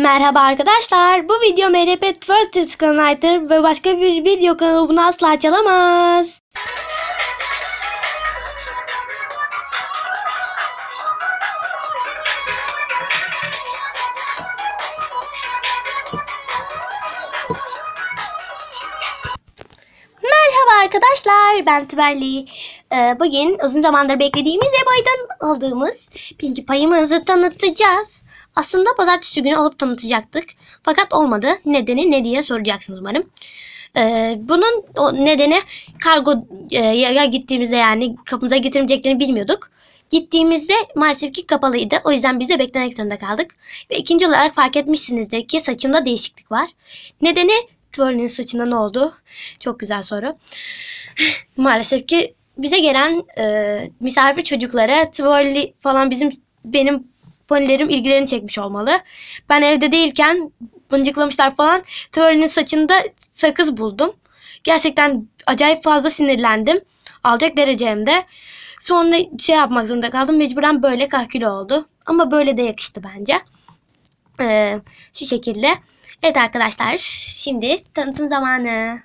Merhaba arkadaşlar. Bu video MRP First kanalıdır ve başka bir video kanalı bunu asla çalamaz. Merhaba arkadaşlar. Ben Tüberli. Ee, bugün uzun zamandır beklediğimiz ebaydan aldığımız Pinkie Pie'ımızı tanıtacağız. Aslında pazartesi günü alıp tanıtacaktık. Fakat olmadı. Nedeni ne diye soracaksınız umarım. Ee, bunun nedeni kargo e, ya gittiğimizde yani kapımıza getirmeyeceklerini bilmiyorduk. Gittiğimizde maalesef ki kapalıydı. O yüzden biz de beklemek zorunda kaldık. Ve ikinci olarak fark etmişsinizdir ki saçımda değişiklik var. Nedeni Twirl'in saçında ne oldu? Çok güzel soru. maalesef ki bize gelen e, misafir çocuklara Twirl'i falan bizim benim ponilerim ilgilerini çekmiş olmalı. Ben evde değilken mıncıklamışlar falan. Twirl'in saçında sakız buldum. Gerçekten acayip fazla sinirlendim. Alacak derecemde. Sonra şey yapmak zorunda kaldım. Mecburen böyle kahkülü oldu. Ama böyle de yakıştı bence. Ee, şu şekilde. Evet arkadaşlar. Şimdi tanıtım zamanı.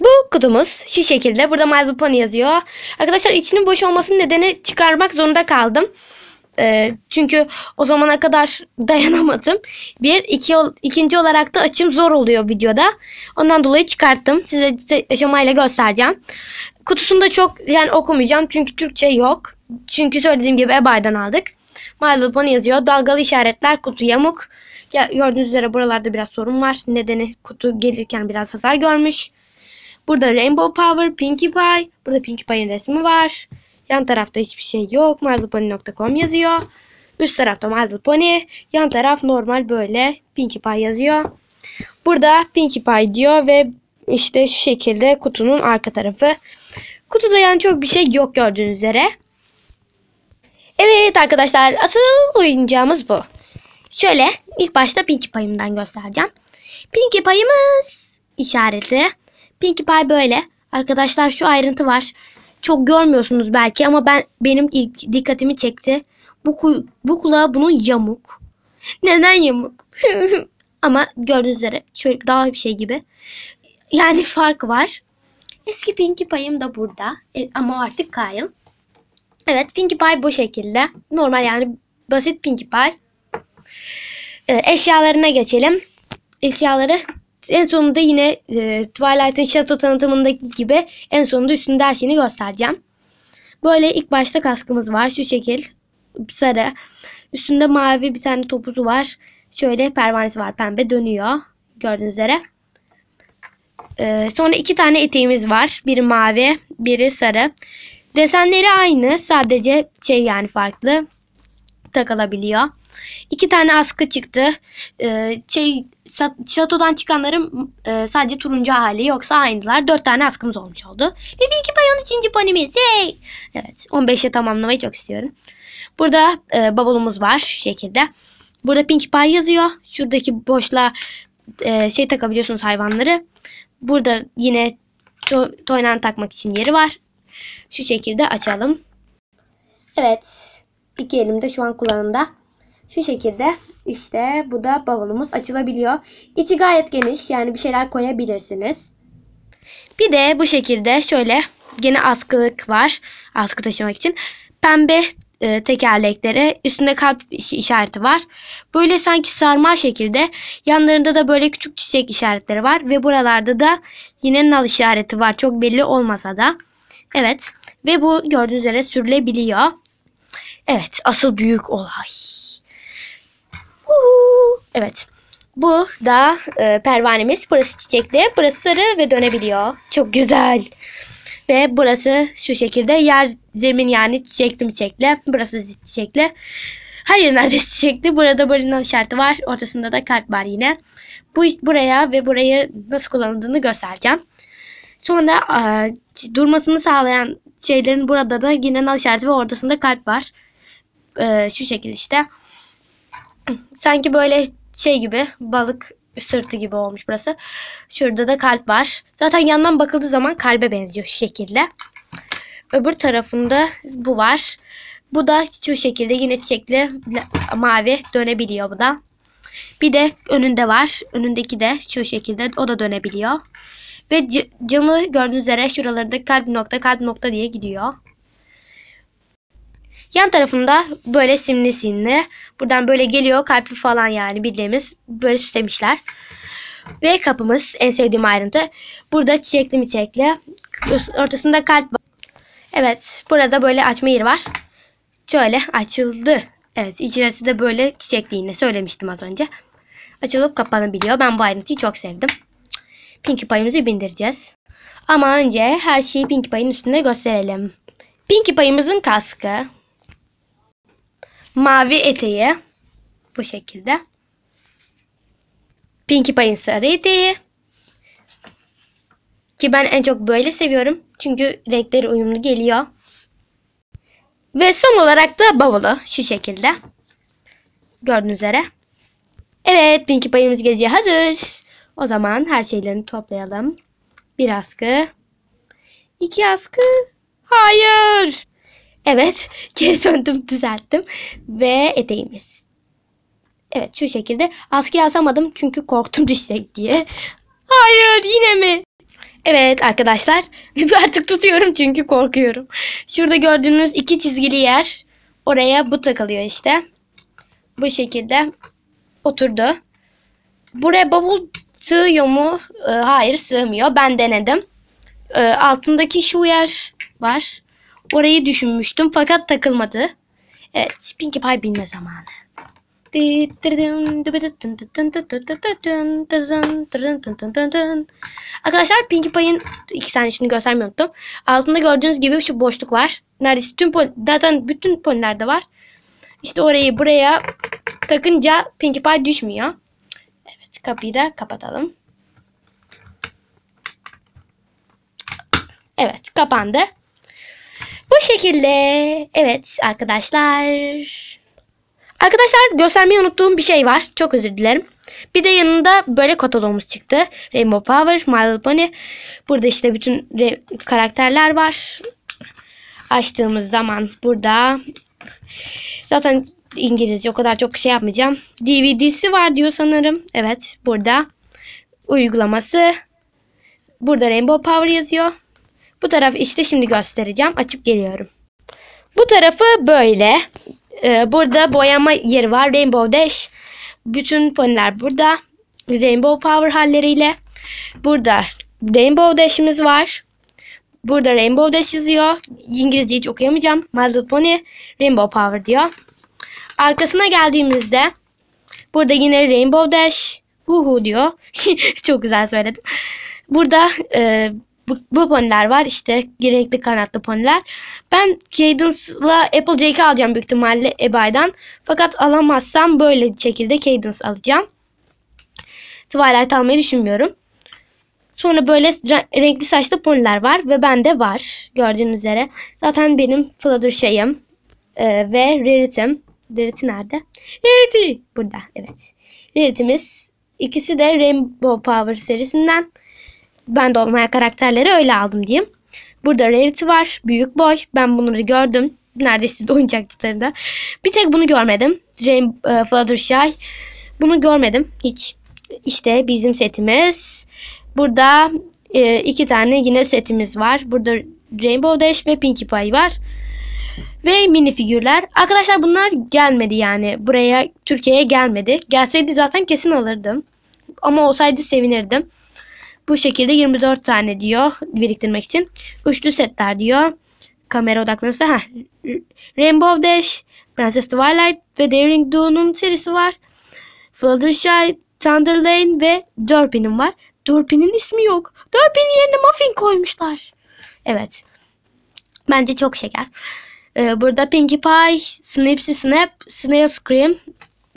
Bu kutumuz şu şekilde. Burada My Little Pony yazıyor. Arkadaşlar içinin boş olmasının nedeni çıkarmak zorunda kaldım. E, çünkü o zamana kadar dayanamadım. Bir, iki, ikinci olarak da açım zor oluyor videoda. Ondan dolayı çıkarttım. Size aşamayla göstereceğim. Kutusunda çok yani okumayacağım çünkü Türkçe yok. Çünkü söylediğim gibi ebaydan aldık. My Little Pony yazıyor. Dalgalı işaretler, kutu yamuk. Ya, gördüğünüz üzere buralarda biraz sorun var. Nedeni kutu gelirken biraz hasar görmüş. Burada Rainbow Power, Pinkie Pie. Burada Pinkie Pie'nin resmi var. Yan tarafta hiçbir şey yok. MyLittlePony.com yazıyor. Üst tarafta My. Yan taraf normal böyle Pinkie Pie yazıyor. Burada Pinkie Pie diyor ve işte şu şekilde kutunun arka tarafı. Kutuda yani çok bir şey yok gördüğünüz üzere. Evet arkadaşlar asıl oyuncağımız bu. Şöyle ilk başta Pinkie Pie'imden göstereceğim. Pinkie Pie'imiz işareti. Pinkie Pie böyle. Arkadaşlar şu ayrıntı var. Çok görmüyorsunuz belki ama ben benim ilk dikkatimi çekti. Bu, bu kulağı bunun yamuk. Neden yamuk? ama gördüğünüz üzere şöyle daha bir şey gibi. Yani fark var. Eski Pinkie Pie'im da burada. E, ama artık Kyle. Evet Pinkie Pie bu şekilde. Normal yani basit Pinkie Pie. E, eşyalarına geçelim. Eşyaları en sonunda yine e, Twilight'ın Shadow tanıtımındaki gibi en sonunda üstünde her şeyini göstereceğim. Böyle ilk başta kaskımız var. Şu şekil sarı. Üstünde mavi bir tane topuzu var. Şöyle pervanesi var pembe dönüyor. Gördüğünüz üzere. Ee, sonra iki tane eteğimiz var. Biri mavi, biri sarı. Desenleri aynı. Sadece şey yani farklı. Takılabiliyor. İki tane askı çıktı. Ee, şey şatodan çıkanların e, sadece turuncu hali yoksa aynılar. Dört tane askımız olmuş oldu. Ve bir iki pay 13. ponimiz. Yay! Evet 15'e tamamlamayı çok istiyorum. Burada e, bavulumuz var şu şekilde. Burada Pinkie Pie yazıyor. Şuradaki boşluğa e, şey takabiliyorsunuz hayvanları. Burada yine to toynan takmak için yeri var. Şu şekilde açalım. Evet. İki elimde şu an kullanımda. Şu şekilde işte bu da bavulumuz açılabiliyor. İçi gayet geniş yani bir şeyler koyabilirsiniz. Bir de bu şekilde şöyle gene askılık var. Askı taşımak için. Pembe e, tekerlekleri üstünde kalp işareti var. Böyle sanki sarma şekilde yanlarında da böyle küçük çiçek işaretleri var. Ve buralarda da yine nal işareti var. Çok belli olmasa da. Evet. Ve bu gördüğünüz üzere sürülebiliyor. Evet asıl büyük olay. Evet. Bu da e, pervanemiz. Burası çiçekli. Burası sarı ve dönebiliyor. Çok güzel. Ve burası şu şekilde yer zemin yani çiçekli çiçekli. Burası çiçekli. Her yer neredeyse çiçekli. Burada böyle nal işareti var. Ortasında da kalp var yine. Bu buraya ve burayı nasıl kullanıldığını göstereceğim. Sonra e, durmasını sağlayan şeylerin burada da yine nal işareti ve ortasında kalp var. E, şu şekilde işte. Sanki böyle şey gibi balık sırtı gibi olmuş burası. Şurada da kalp var. Zaten yandan bakıldığı zaman kalbe benziyor şu şekilde. Öbür tarafında bu var. Bu da şu şekilde yine çiçekli mavi dönebiliyor bu da. Bir de önünde var. Önündeki de şu şekilde o da dönebiliyor. Ve camı gördüğünüz üzere şuralarda kalp nokta kalp nokta diye gidiyor. Yan tarafında böyle simli simli. Buradan böyle geliyor kalpli falan yani bildiğimiz böyle süslemişler. Ve kapımız en sevdiğim ayrıntı. Burada çiçekli mi çiçekli. Ortasında kalp var. Evet burada böyle açma yeri var. Şöyle açıldı. Evet içerisi de böyle çiçekli yine söylemiştim az önce. Açılıp kapanabiliyor. Ben bu ayrıntıyı çok sevdim. Pinkie Pie'mizi bindireceğiz. Ama önce her şeyi Pinkie Pie'nin üstünde gösterelim. Pinkie Pie'mizin kaskı. Mavi eteği. Bu şekilde. Pinkie Pie'in sarı eteği. Ki ben en çok böyle seviyorum. Çünkü renkleri uyumlu geliyor. Ve son olarak da bavulu şu şekilde. Gördüğünüz üzere. Evet Pinkie Pie'miz geziye hazır. O zaman her şeylerini toplayalım. Bir askı. iki askı. Hayır. Evet geri döndüm düzelttim. Ve eteğimiz. Evet şu şekilde. Askıya asamadım çünkü korktum düşecek diye. Hayır yine mi? Evet arkadaşlar. Artık tutuyorum çünkü korkuyorum. Şurada gördüğünüz iki çizgili yer. Oraya bu takılıyor işte. Bu şekilde oturdu. Buraya bavul sığıyor mu? Ee, hayır sığmıyor. Ben denedim. Ee, altındaki şu yer var. Orayı düşünmüştüm fakat takılmadı. Evet Pinkie Pie binme zamanı. Arkadaşlar Pinkie Pie'in iki tanesini göstermeyi unuttum. Altında gördüğünüz gibi şu boşluk var. Neredeyse tüm pon zaten bütün ponilerde var. İşte orayı buraya takınca Pinkie Pie düşmüyor. Evet kapıyı da kapatalım. Evet kapandı. Bu şekilde. Evet arkadaşlar. Arkadaşlar göstermeyi unuttuğum bir şey var. Çok özür dilerim. Bir de yanında böyle kataloğumuz çıktı. Rainbow Power, My Little Pony. Burada işte bütün karakterler var. Açtığımız zaman burada zaten İngilizce o kadar çok şey yapmayacağım. DVD'si var diyor sanırım. Evet burada. Uygulaması. Burada Rainbow Power yazıyor. Bu taraf işte şimdi göstereceğim. Açıp geliyorum. Bu tarafı böyle. Ee, burada boyama yeri var. Rainbow Dash. Bütün poniler burada. Rainbow Power halleriyle. Burada Rainbow Dash'imiz var. Burada Rainbow Dash yazıyor. İngilizceyi hiç okuyamayacağım. My Little Pony Rainbow Power diyor. Arkasına geldiğimizde burada yine Rainbow Dash Huhu diyor. Çok güzel söyledim. Burada e, bu, bu poniler var. işte renkli kanatlı poniler. Ben Cadence'la Applejack'i alacağım büyük ihtimalle ebaydan. Fakat alamazsam böyle şekilde Cadence alacağım. Twilight almayı düşünmüyorum. Sonra böyle renkli saçlı poniler var ve bende var. Gördüğünüz üzere. Zaten benim Fluttershy'ım e, ve Rarity'm. Rarity nerede? Rarity burada. Evet. Rarity'miz ikisi de Rainbow Power serisinden. Ben de olmaya karakterleri öyle aldım diyeyim. Burada Rarity var. Büyük boy. Ben bunları gördüm. Neredeyse oyuncakçılarında. Bir tek bunu görmedim. Rainbow uh, Fluttershy. Bunu görmedim hiç. İşte bizim setimiz. Burada e, iki tane yine setimiz var. Burada Rainbow Dash ve Pinkie Pie var. Ve mini figürler. Arkadaşlar bunlar gelmedi yani. Buraya Türkiye'ye gelmedi. Gelseydi zaten kesin alırdım. Ama olsaydı sevinirdim. Bu şekilde 24 tane diyor biriktirmek için. Üçlü setler diyor. Kamera odaklanırsa. Heh. Rainbow Dash, Princess Twilight ve Daring Do'nun serisi var. Fluttershy, Thunder Lane ve Dorpin'in var. Dorpin'in ismi yok. Dorpin'in yerine Muffin koymuşlar. Evet. Bence çok şeker. Ee, burada Pinkie Pie, Snipsy Snap, Snail Scream.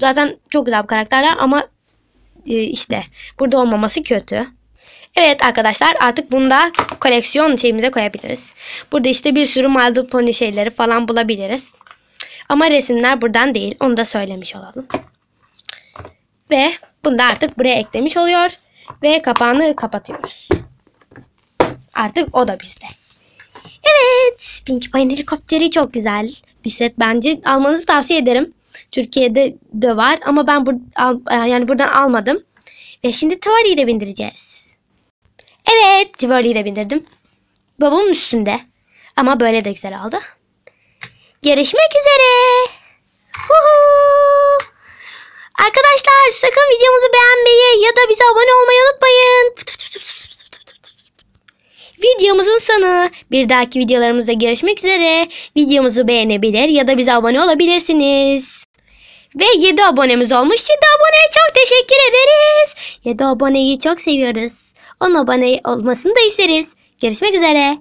Zaten çok güzel karakterler ama e, işte burada olmaması kötü. Evet arkadaşlar artık bunda koleksiyon şeyimize koyabiliriz. Burada işte bir sürü Little Pony şeyleri falan bulabiliriz. Ama resimler buradan değil. Onu da söylemiş olalım. Ve bunu da artık buraya eklemiş oluyor. Ve kapağını kapatıyoruz. Artık o da bizde. Evet. Pinkie Pie'nin helikopteri çok güzel bir set. Bence almanızı tavsiye ederim. Türkiye'de de var ama ben bur yani buradan almadım. Ve şimdi Tivoli'yi de bindireceğiz. Evet Tivoli'yi de bindirdim. Bavulun üstünde. Ama böyle de güzel oldu. Görüşmek üzere. Arkadaşlar sakın videomuzu beğenmeyi ya da bize abone olmayı unutmayın. Videomuzun sonu. Bir dahaki videolarımızda görüşmek üzere. Videomuzu beğenebilir ya da bize abone olabilirsiniz. Ve 7 abonemiz olmuş. 7 aboneye çok teşekkür ederiz. 7 aboneyi çok seviyoruz. 10 abone olmasını da isteriz. Görüşmek üzere.